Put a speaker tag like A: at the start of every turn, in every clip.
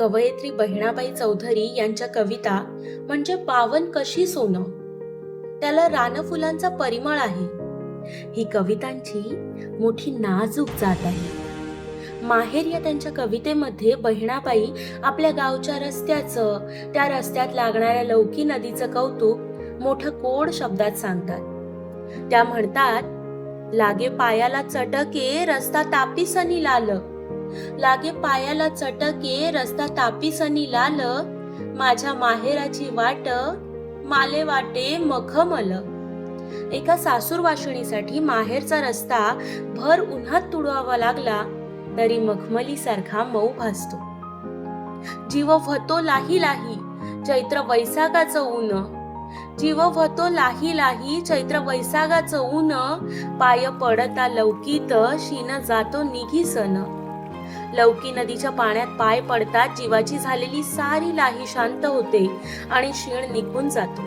A: कवयित्री बहिणाबाई चौधरी यांच्या कविता म्हणजे पावन कशी सोनं? त्याला रानफुलांचा परिमळ आहे. ही कवितांची मोठी नाजूक जात आहे. माहेर या त्यांच्या कवितेमध्ये बहिणाबाई आपल्या गावच्या रस्त्याचं त्या रस्त्यात लागणाऱ्या लौकी नदीचं कौतुक मोठं कोड शब्दात सांगतात. त्या म्हणतात लागे पायाला चटके रस्ता तापीसनी लाल. लागे पायाला चटके रस्ता तापीसनी लाल माझ्या माहेराची वाट माले वाटे मखमल. एका सासूर वाशिणीसाठी माहेरचा रस्ता भर उन्हात तुडवावा लागला तरी मखमली सारखा मऊ भासतो. जीव व्हतो लाही लाही चैत्र वैसागाचं ऊन. जीव व्हतो लाही लाही चैत्र वैसागाचं ऊन. पाय पडता लौकीत शीन जातो निघी सन. लौकी नदीच्या पाण्यात पाय पडतात जीवाची झालेली सारी लाही शांत होते आणि शीण निघून जातो.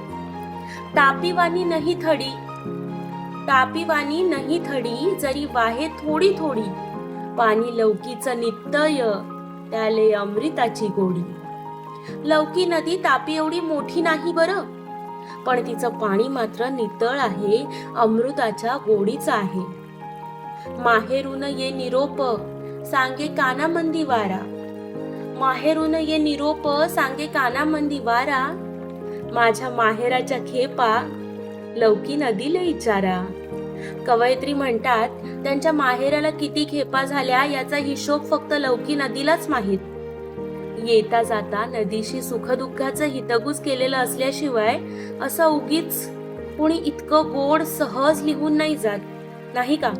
A: तापीवानी नाही थडी तापीवानी नाही थडी जरी वाहे थोडी थोडी पाणी लौकीचं नित्तय त्याले अमृताची गोडी. लौकी नदी तापी एवढी मोठी नाही बरं पण तिचं पाणी मात्र नितळ आहे अमृताच्या गोडीचं आहे. माहेरून ये निरोप सांगे कानामंदी वारा. माहेरून ये निरोप सांगे कानामंदी वारा. माझ्या माहेराच्या खेपा लौकी नदीला इचारा कवयित्री म्हणतात त्यांच्या माहेराला किती खेपा झाल्या याचा हिशोब फक्त लौकी नदीलाच माहीत. येता जाता नदीशी सुखदुःखाचं हितगुज केलेलं असल्याशिवाय असं उगीच कोणी इतकं गोड सहज लिहून नाही जात. नाही का?